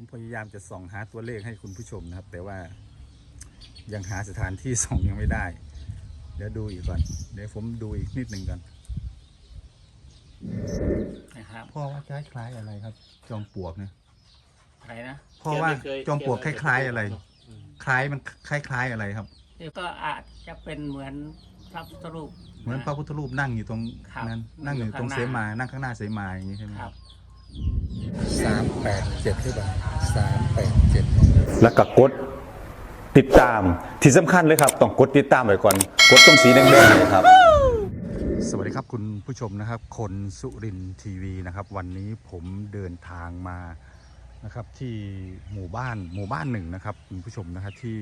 ผมพยายามจะส่องหาตัวเลขให้คุณผู้ชมนะครับ แต่ว่ายังหาสถานที่ส่องยังไม่ได้ เดี๋ยวดูอีกก่อน เดี๋ยวผมดูอีกนิดหนึ่งก่อนนะครับพ่อว่าคล้ายๆอะไรครับ จอมปลวกเนี่ยอะไรนะพ่อว่าจอมปลวกคล้าย ๆอะไรอืมคล้ายมันคล้าย ๆอะไรครับนี่ก็อาจจะเป็นเหมือนพระพุทธรูป เหมือนพระพุทธรูปนั่งอยู่ตรงครับนั้นนั่งอยู่ตรงอยู่เสข้างหน้ามานั่งข้างหน้าเสมาอย่างนี้ใช่ไหมครับ สามแปดเจ็ดหรือเปล่าสามแปดเจ็ดแล้วก็กดติดตามที่สำคัญเลยครับ ต้องกดติดตามไว้ก่อน กดตรงสีแดงๆเลยครับ สวัสดีครับคุณผู้ชมนะครับ คนสุรินทร์ทีวีนะครับ วันนี้ผมเดินทางมานะครับที่หมู่บ้านหมู่บ้านหนึ่งนะครับ คุณผู้ชมนะครับที่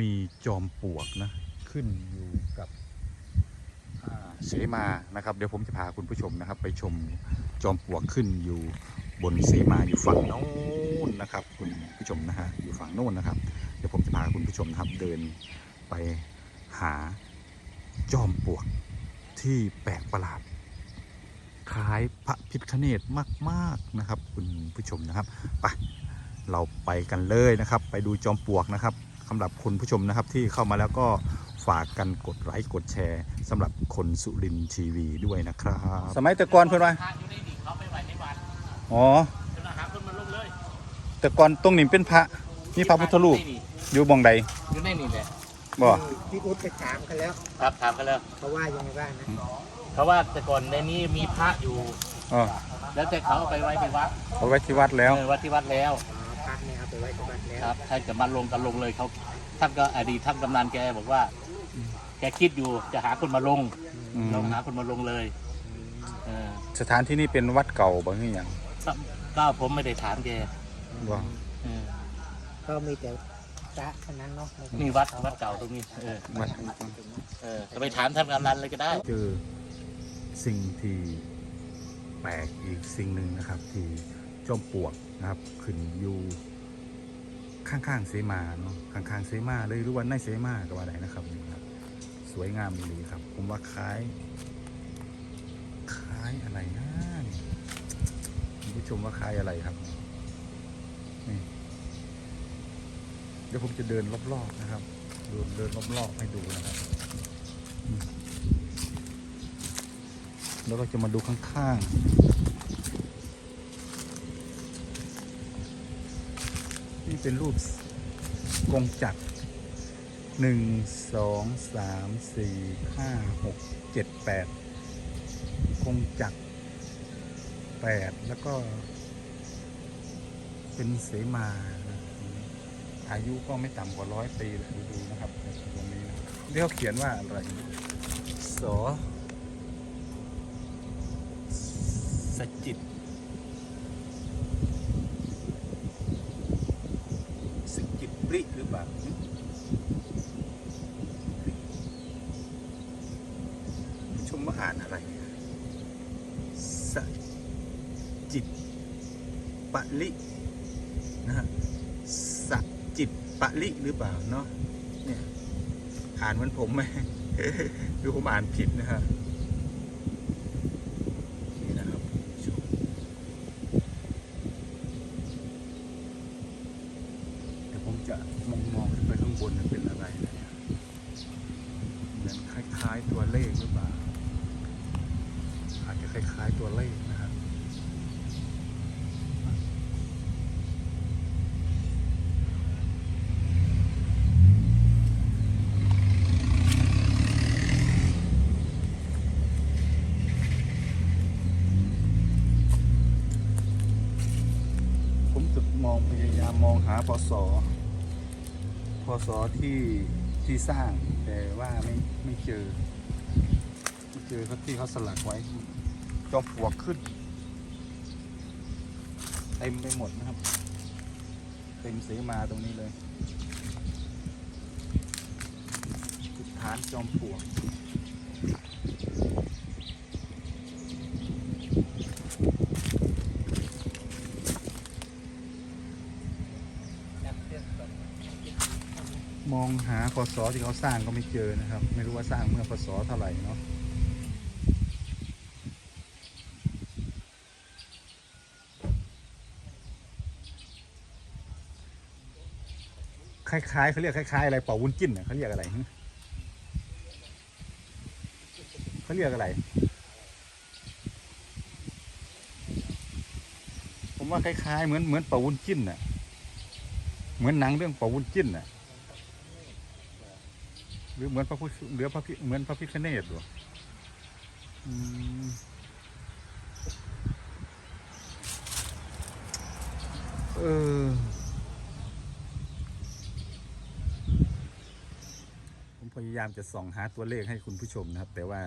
มีจอมปลวกนะขึ้นอยู่กับอ่า เสมานะครับ เดี๋ยวผมจะพาคุณผู้ชมนะครับ ไปชมจอมปลวกขึ้นอยู่บนเสมาอยู่ฝั่งโน้นนะครับ คุณผู้ชมนะฮะอยู่ฝั่งโน้นนะครับ เดี๋ยวผมจะพาคุณผู้ชมนะครับเดินไปหาจอมปลวกที่แปลกประหลาดคล้ายพระพิฆเนศมาก ๆนะครับ คุณผู้ชมนะครับไปเราไปกันเลยนะครับ ไปดูจอมปลวกนะครับสำหรับคุณผู้ชมนะครับที่เข้ามาแล้วก็ ฝากกันกดไลค์กดแชร์สำหรับคนสุรินทร์ทีวีด้วยนะครับ สมัยแต่ก่อนเพื่อนว่าทางอยู่ในนี่เขาไปไว้ในวัดอ๋อ เพิ่นเอาหาคนมาลงเลยแต่ก่อนตรงนี้เป็นพระมีพระพุทธรูปอยู่บองใดอยู่ในนี่แหละบ่พี่อุ๊ดไปถามกันแล้วครับถามกันแล้วเขาว่ายังไงบ้างนะเขาว่าแต่ก่อนในนี้มีพระอยู่ อ๋อแล้วแต่เขาเอาไปไว้ที่วัดเอาไว้ที่วัดแล้ว เออวัดที่วัดแล้วอ๋อพักเนี่ยเอาไปไว้ที่บ้านแล้วครับถ้าจะมาลงกันลงเลยเขาท่านก็อดีตท่านกำนันแกบอกว่า แกคิดอยู่จะหาคนมาลงอืมเราหาคนมาลงเลยเออสถานที่นี้เป็นวัดเก่าบ่คือหยังก็ผมไม่ได้ถามแกบ่เออก็มีแต่พระเท่านั้นเนาะนี่วัดวัดเก่าตรงนี้เออวัดเออจะไปถามท่านกำนันเลยก็ได้ เจอสิ่งที่แปลกอีกสิ่งหนึ่งนะครับ ที่จอมปลวกนะครับ ขึ้นอยู่ ข้างๆเสมาเนาะข้างๆเสมาเลยหรือว่าในเสมาก็ว่าได้นะครับนี่ครับ สวยงามเลยครับ ผมว่าคล้าย คล้ายอะไรนะนี่คุณผู้ชมว่าคล้ายอะไรครับนี่เดี๋ยวผมจะเดินรอบๆนะครับเดินเดินรอบๆให้ดูนะครับแล้วเราจะมาดูข้างๆ เป็นรูปกงจักรหนึ่งสองสามสี่ห้าหกเจ็ดแปดกงจักรแปดแล้วก็ เป็นเสมาอายุก็ไม่ต่ำกว่าร้อยปีเลยดูนะครับตรงนี้นะเรียกเขียนว่าอะไรสอสจิต ส ปริหรือเปล่าผู้ชมว่าอ่านอะไรสจิตปะลินะฮะสจิตปะลิหรือเปล่าเนาะเนี่ยอ่านเหมือนผมไหมหรือผมอ่านผิดนะฮะ นี่นะครับชมเดี๋ยวผมจะมองมองขึ้นไปข้างบนมันเป็นอะไรนะเนี่ยเหมือน คล้ายตัวเลขหรือเปล่า อาจจะคล้ายๆตัวเลขนะครับผมจะมองพยายามมองหาพศพศที่ ที่สร้าง แต่ว่าไม่ไม่เจอไม่เจอเขาที่เขาสลักไว้จอมปลวกขึ้นเต็มไปหมดนะครับ เต็มเสมาตรงนี้เลยฐานจอมปลวก องหาพศที่เขาสร้างก็ไม่เจอนะครับ ไม่รู้ว่าสร้างเมื่อพศเท่าไหร่เนาะคล้ายๆเขาเรียกคล้ายๆอะไรเป่าวุ้นจิ้นเขาเรียกอะไรเขาเรียกอะไร ผมว่าคล้ายๆเหมือนเหมือนเป่าวุ้นจิ้นน่ะ เหมือนหนังเรื่องเป่าวุ้นจิ้นน่ะ รือเหมือนพระพุทธหรือพระพิเหมือนพระพิฆเนศหรออืมเออผมพยายามจะส่องหาตัวเลขให้คุณผู้ชมนะครับ แต่ว่า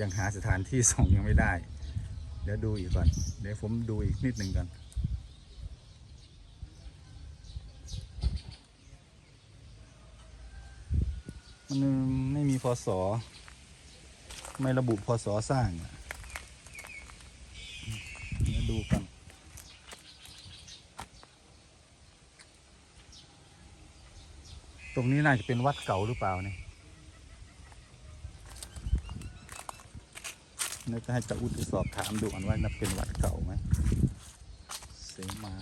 ยังหาสถานที่ส่องยังไม่ได้ เดี๋ยวดูอีกก่อน เดี๋ยวผมดูอีกนิดหนึ่งก่อน มันไม่มีพศไม่ระบุพศสร้างอะเดี๋ยวดูกันตรงนี้น่าจะเป็นวัดเก่าหรือเปล่าเนี่ยน่าจะให้จะอุดสอบถามดูอันว่านับเป็นวัดเก่าไหมเสมา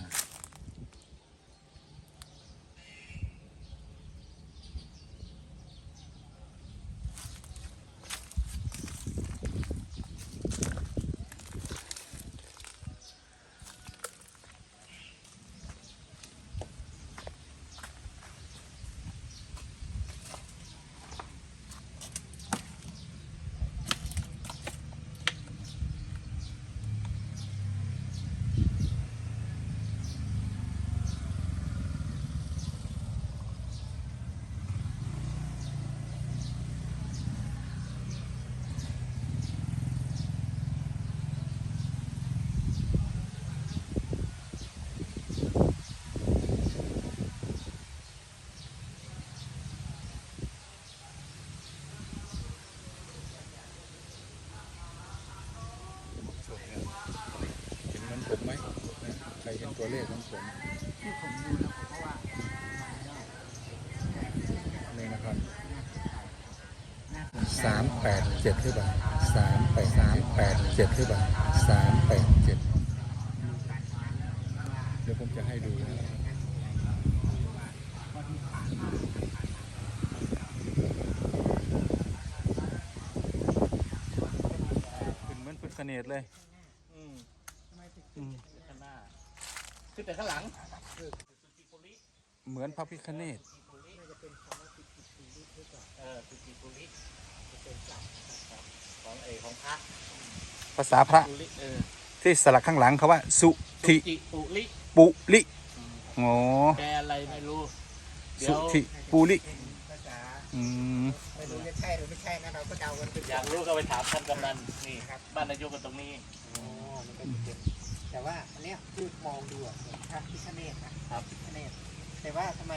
เห็นเหมันผมไหมนะใครเห็น ตัวเลขของผมที่ผมดูแล้วผมก็ว่านี่นะครับสามแปดเจ็ดหรือเปล่าสามแปดสามแปดเจ็ดหรือเปล่าสามแปดเจ็ดเดี๋ยวผมจะให้ดูนะครับเป็นเหมือนพุทธเนตรเลย อืมอืมข้างหน้า ขึ้นแต่ข้างหลังเหมือนพระพิฆเนศเออสุจิปุริของเอกของพระภาษาพระปุริเออที่สลักข้างหลังเขาว่า สุสุธิจิปุริปุลิโอ้แกอะไรไม่รู้เดี๋ยสุวธิปุลิภาษาอืมไม่รู้จะใช่หรือไม่ใช่นะเราก็เดากันไปอยากรู้ก็ไปถามท่านกำนันนี่บ้านนายกกันตรงนี้ อ๋อมันก็จะเป็นแต่ ว่าอันเนี้ยคือมองดูอะเหมือนพระพิฆเนศนะครับ พิฆเนศแต่ว่าทำไม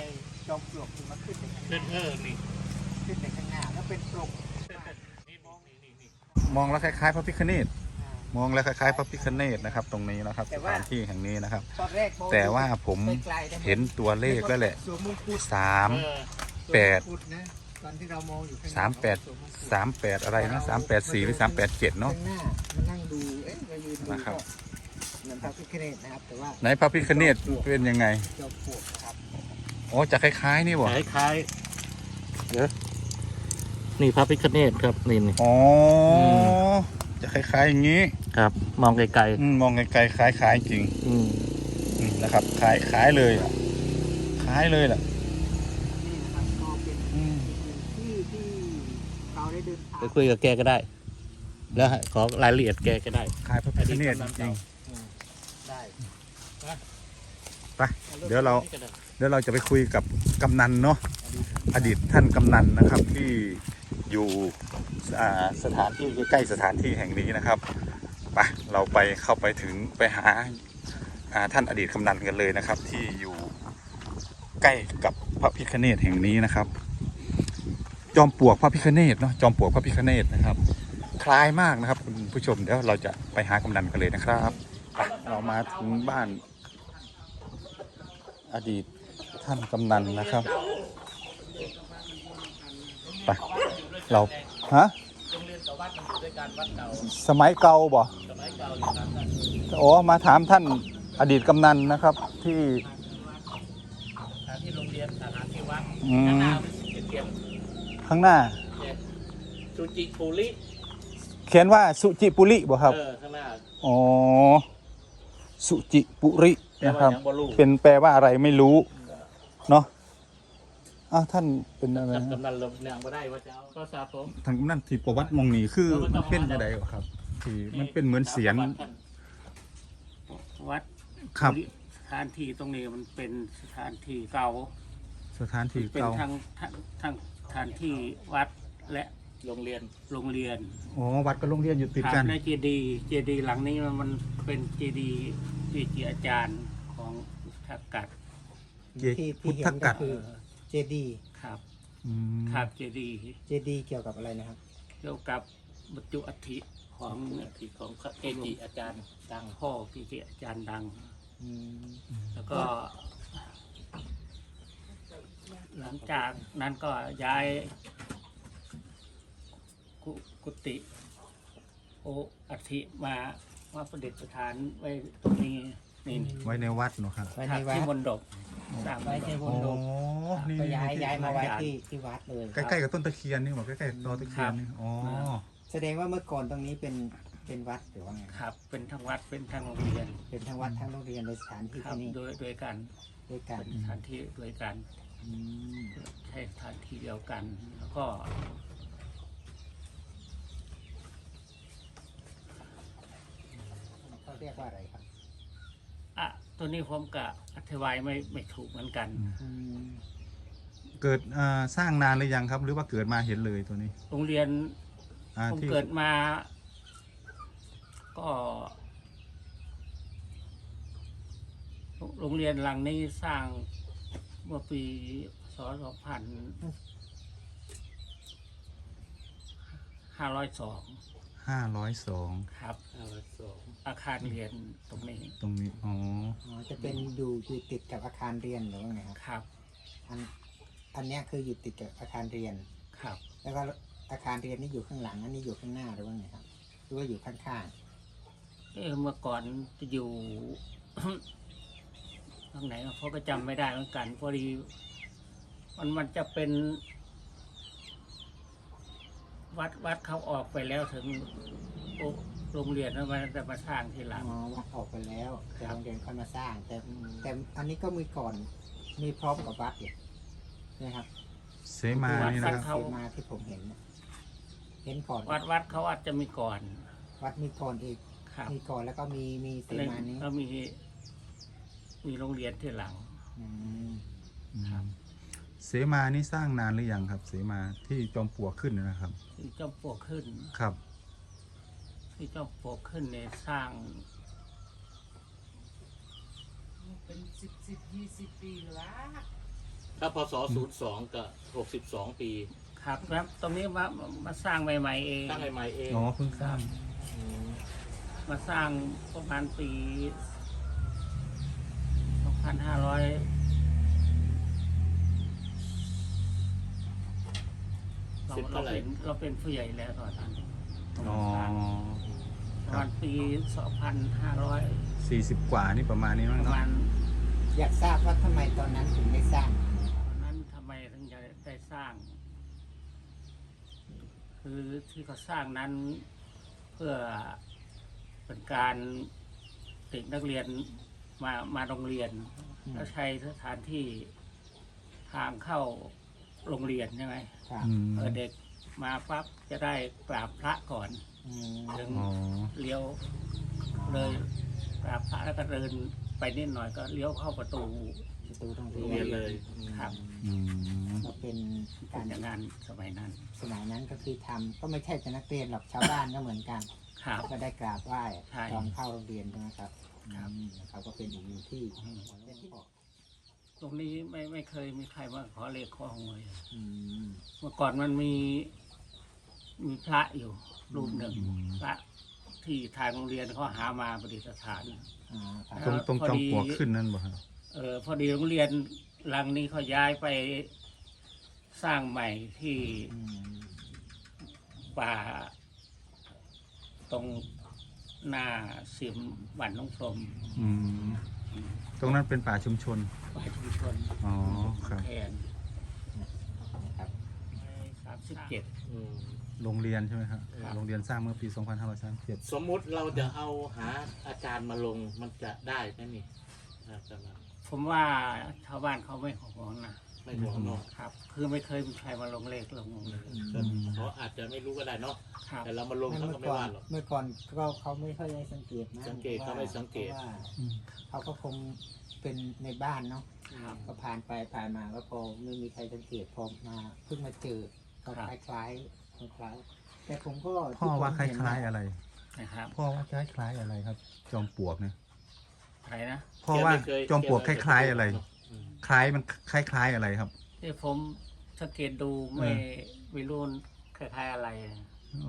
จอมปลวกถึงมาขึ้นในข้างหขึ้นน้าเออนี่ขึ้นในข้างหน้าแล้วเป็นปลวกนี่มองนี่นี่นี่มองแล้วคล้ายๆพระพิฆเนศอ่า มองแล้วคล้ายๆพระพิฆเนศนะครับ ตรงนี้นะครับแต่สว่า ถานที่แห่งนี้นะครับ ตอนแรกมองแต่ว่าผมไกลๆะเห็นตัวเลขแล้วแหละสวมมงกุฎสาม เออแปด สวมมงกุฎนะตอนที่เรามองอยู่ข้างหน้สามแปดสวมมงกุฎสามแปดอะไรนะสามแปดสี่หรือสามแปดเจ็ดเนาะ ข้างหน้ามานั่งดูเอ๊ะมายืนดูนะครับ ก็ เหมือนพระพิฆเนศนะครับ แต่ว่าไหนพระพิฆเนศเป็นยังไงจอมปลวกนะครับอ๋อจะคล้ายๆนี่บ่คล้ายๆเดี๋ยวนี่พระพิฆเนศครับนี่นี่อ๋ออมจะคล้ายๆอย่างนี้ครับ มองไกลอืมมองไกลๆคล้ายๆจริงๆอืมอืมนะครับคล้ายคล้ายเลยอะคล้ายเลยแหละนี่นะครับก็เป็นอืมที่ที่เราได้เดินทางไปคุยกับแกก็ได้ แล้วขอรายละเอียดแกก็ได้คล้ายพระพิฆเนศจริงได้ ไปเดี๋ยวเราเดี๋ยวเราจะไปคุยกับกำนันเนาะอดีตท่านกำนันนะครับที่อยู่สถานที่ใกล้สถานที่แห่งนี้นะครับไปเราไปเข้าไปถึงไปหาท่านอดีตกำนันกันเลยนะครับ ที่อยู่ใกล้กับพระพิฆเนศแห่งนี้นะครับ จอมปลวกพระพิฆเนศเนาะจอมปลวกพระพิฆเนศนะครับ คล้ายมากนะครับคุณผู้ชมเดี๋ยวเราจะไปหากำนันกันเลยนะครับไปเรามาถึงบ้าน อดีตท่านกำนันนะครับไปเราฮะโรงเรียนกับวัดมันอยู่ด้วยกันวัดเก่าสมัยเก่าบ่สมัยเก่าอยู่นั้นน่ะโอ้มาถามท่านอดีตกำนันนะครับที่อ่าที่โรงเรียนอืข้างหมน้ามันเขียนข้างหน้าเนี่ยซูจิปูริเขียนว่าสุจิปุริบ่ครับเออข้างหน้าอ๋อสุจิปุริแต่ นะคว่ารับยังบ่รู้ เป็นแปลว่าอะไรไม่รู้ เนาะอ้าวท่านเป็นอะไรกับนะกำนันลมเนียงบ่ได้ว่าจะเอาก็ทราบผม ทางนั่นที่ประวัติมองนี่คือมันเป็นอะไรครับ ที่มันเป็นเหมือนเสียนวัดครับ สถานที่ตรงนี้มันเป็นสถานที่เก่า สถานที่เป็นเก่าทั้งทั้งทั้งสถานที่วัดและ โรงเรียนโรงเรียนอ๋อวัดกับโรงเรียนอยู่ติดคกัรันบในเจดีย์เจดีย์หลังนี้มันมันเป็นเจดีย์ที่เจีอาจารย์ของทักกัดเจที่พุที่ทเห็ธนกัก็ด คือเจดีครับ อืมครับเจดีย์เจดีเกี่ยวกับอะไรนะครับ เกี่ยวกับบรรจุอัฐิของที่ของเกจิอาจารย์ดังพ่อที่เจีอาจารย์ดัง อืมแล้วก็ หลังจากนั้นก็ย้าย กุกุฏิโออัฐิมามาประดิษฐานไว้ตรงนี้นี่นี่ไว้ในวัดเนาะครับไว้คในรับวัดที่มณฑปสร้างไว้ในมบณนฑโดโอ้มนี่ก็นี่ย้ายที่ย้ายมาไว้ที่ที่วัดเลยใกล้ๆกับต้นตะเคียนนี่บอกใกล้ๆตอตะเคียนนี่อ๋อแสดงว่าเมื่อก่อนตรงนี้เป็นเป็นวัดหรือว่าไงครับ เป็นทั้งวัดเป็นทั้งโรงเรียน เป็นทั้งวัดทั้งโรงเรียนในสถานที่ครับที่นี่โดยโดยกันด้วยกันเป็นสถานที่ด้วยกันอืมใช้สถานที่เดียวกัน แล้วก็ เขาเรียกว่าอะไรครับ อะตัวนี้ผมก็อธิบายไม่ไม่ถูกเหมือนกันอืมเกิดอ่าสร้างนานหรือยังครับ หรือว่าเกิดมาเห็นเลยตัวนี้โรงเรียนอ่าผมที่เกิดมา ก็ โรงเรียนหลังนี้สร้างเมื่อปีศสองพันห้าร้อยสอง ห้าร้อยสองครับห้าร้อยสองอาคารเรียนตรงนี้ตรงนี้อ๋ออ๋อจะเป็นอยู่อยู่ติดกับอาคารเรียนหรือว่าไงครับครับอันอันเนี้ยคืออยู่ติดกับอาคารเรียน ครับ แล้วก็อาคารเรียนนี่อยู่ข้างหลังอันนี้อยู่ข้างหน้าหรือว่าไงครับหรือว่าอยู่ข้างเออเมื่อก่อนจะอยู่ตรงไหนเขาก็จำไม่ได้เหมือนกันพอดี มันมันจะเป็น วัดวัดเขาออกไปแล้วถึงโอโรงเรียนแล้วมันจะมาสร้างทีหๆลัง อ๋อวัดออกไปแล้วแต่ครับโรงเรียนค่อยมาสร้าง แต่แต่อันนี้ก็มีก่อนมีพร้อมกับวัดอีกนะครับเสมานี่นะครับเสมาที่ผมเห็นเนี่ยเห็นก่อนวัดวัดเขาอาจจะมีก่อนวัดมีก่อนอีกครับมีก่อนแล้วก็มีมีเสมานี้แล้วมี มีโรงเรียนที่หลัง อืม ครับ เสมานี่สร้างนานหรือยังครับ เสมาที่จอมปลวกขึ้นนะครับ ที่เจ้าปลวกขึ้น ครับ ที่เจ้าปลวกขึ้นเนี่ยสร้าง เป็นสิบสิบยี่สิบปีละถ้าพศศูนย์สองก็หกสิบสองปี ครับครับตรงนี้มามาสร้างใหม่ๆเองตั้งใหม่ๆเองอ๋อเพิ่งสร้างมาสร้างประมาณปีสองพันห้าร้อย เราสิบเราเท่าไหร่ เป็นเราเป็นผู้ใหญ่แล้วตอนนั้นอ๋อประมาณปีสองพันห้าร้อยสี่สิบกว่านี่ประมาณนี้มั้งประเนาะมาณอยากทราบว่าทำไมตอนนั้นถึงได้สร้างตอนนั้นทำไมถึงจะได้สร้าง คือที่เขาสร้างนั้นเพื่อเป็นการติดนักเรียนมามาโรงเรียนอืมแล้วใช้สถานที่ทางเข้า โรงเรียนใช่ไหมครับอืมเออเด็กมาปั๊บจะได้กราบพระก่อนอืมถึงอ๋อเลี้ยวเลยกราบพระแล้วก็เดินไปนิดหน่อยก็เลี้ยวเข้าประตู ประตูโรงโรงเรีเรียยนนเลยครับ อืมก็เป็นกาการรอย่างนั้นสมัยนั้นสมัยนั้นก็คือทำก็ไม่ใช่แต่นักเรียนหรอกชาวบ้านก็เหมือนกัน ครับ ก็ได้กราบไหว้ใช่ตอนเข้าโรงเรียนใช่ไหมครับครับ อืมเขาก็เป็นอีกหนึ่งที่เป็นที่บอก ตรงนี้ไม่ไม่เคยมีใครมาขอเลขขอหวยอืม เมื่อก่อนมันมีมีพระอยู่รูปหนึ่งอืม พระที่ทางโรงเรียนเขาหามาประดิษฐานอ่าคตรรับงตรงพอจอมดีปลวกขึ้นนั่นบ่ครับ เออพอดีโรงเรียนหลังนี้เขาย้ายไปสร้างใหม่ที่อืมป่า ตรงหน้าสิมบ้านน้องพรมอืม ตรงนั้นเป็นป่าชุมชน ฝ่ายชุมชนอ๋อครับ แทนสิบเจ็ด โรงเรียนใช่ไหมครับ โรงเรียนสร้างเมื่อปี 2537 สมมุติเราจะเอาหาอาจารย์มาลงมันจะได้ไหมนี่ผมว่าชาวบ้านเขาไม่ห่วงนะ ไม่ห่วงเนาะครับ คือไม่เคยมีใครมาลงเลขลงก็เขาอาจจะไม่รู้ก็ได้เนาะครับ แต่เรามาลงเขาเมื่ก็อไม่ก่อนว่าหรอก เมื่อก่อนก็เขาไม่ค่อยได้สังเกตนะสังเกตเขาไม่สังเกต พราะว่าเขาก็คงเป็นในบ้านเนาะครับ ก็ผ่านไปผ่านมาก็พอไม่มีใครสังเกตพอมาเพิ่งมาเจอก็ครับคล้ายๆคล้ายๆแต่ผมก็พ่อว่าคที่ผมเห็นล้ายๆอะไร นะครับพ่อว่าคล้ายๆอะไรครับ จอมปลวกเนี่ยอะไรนะพ่อว่าจอมปลวกคล้ายๆอะไรอืม คล้ายมันคล้ายๆอะไรครับ ที่ผมสังเกตดูไม่ไม่รู้คล้ายๆอะไร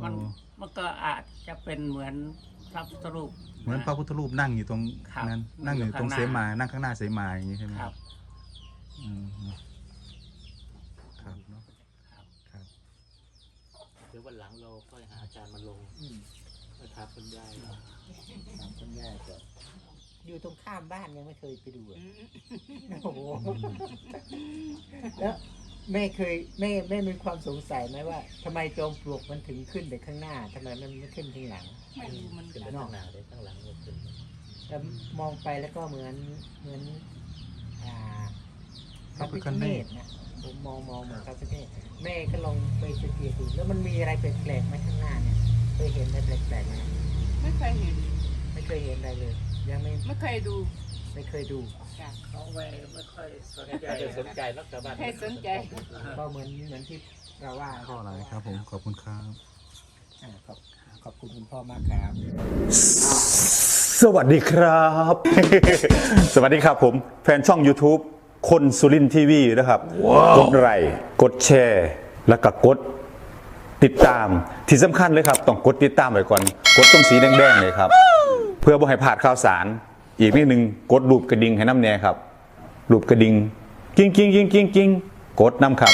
มันอ๋อมันก็อาจจะเป็นเหมือนพระพุทธรูป เหมือนพระพุทธรูปนั่งอยู่ตรงครับนั้น นั่งอยู่ตรงอยู่เสข้างหน้ามา นั่งข้างหน้าเสมาอย่างนี้ใช่ไหมครับอืมครับเนาะครับเดี๋ยววันหลังเราค่อยหาอาจารย์มาลงอืมนะครับคุณยายถามคุณย่าก่อน อยู่ตรงข้ามบ้านยังไม่เคยไปดูอะโอ้โหแล้วแม่เคยแม่แม่มีความสงสัยไหมว่าทำไมจอมปลวกมันถึงขึ้นแต่ข้างหน้าทำไมมันไม่ขึ้นข้างหลัง ไม่รู้มันขึ้นกันไปข้างหน้าเลยข้างหลังก็ขึ้นแต่มองไปแล้วก็เหมือนเหมือนอ่าพพระระพิพิฆฆเนเนศศนะผมมองมองเหมือนพระพิฆเนศแม่ก็ลองไปสังเกตดูแล้วมันมีอะไรแปลกๆไหมข้างหน้าเนี่ยเคยเห็นอะไรแปลกๆไหมไม่เคยเห็น ไม่เคยเห็นอะไรเลย ยังไม่ไม่เคยดูไม่เคยดูจ้ะเขาไม่ไม่ค่อยสนไม่ใจได้สนใจนักชาวบ้านใครสนใจก็เหมือนเหมือนที่เราว่าพ่ออะไรครับผม ขอบคุณครับ อ่าขอบขอบคุณคุณพ่อมากครับ สวัสดีครับ สวัสดีครับผม แฟนช่อง YouTube คนสุรินทีวีนะครับ กดไลค์กดแชร์ แล้วก็กดติดตามที่สำคัญเลยครับ ต้องกดติดตามไว้ก่อน กดตรงสีแดงๆเลยครับเพื่อบ่ให้พลาดข่าวสาร อีกนิดหนึ่งกดรูปกระดิ่งให้น้ำแน่ครับรูปกระดิ่งกิ้งกิ้งกิ้งกิ้งกิ้งกดน้ำครับ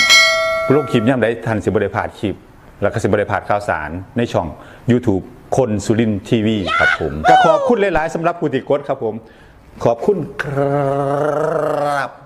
โลกคลิปย่ำได้ทันสิบริพาดคลิป แล้วก็สิบริพาดข่าวสารในช่อง YouTube คนสุรินทีวีครับผมก็ขอบคุณหลาย ๆสำหรับผู้ติดกดครับผม ขอบคุณครับ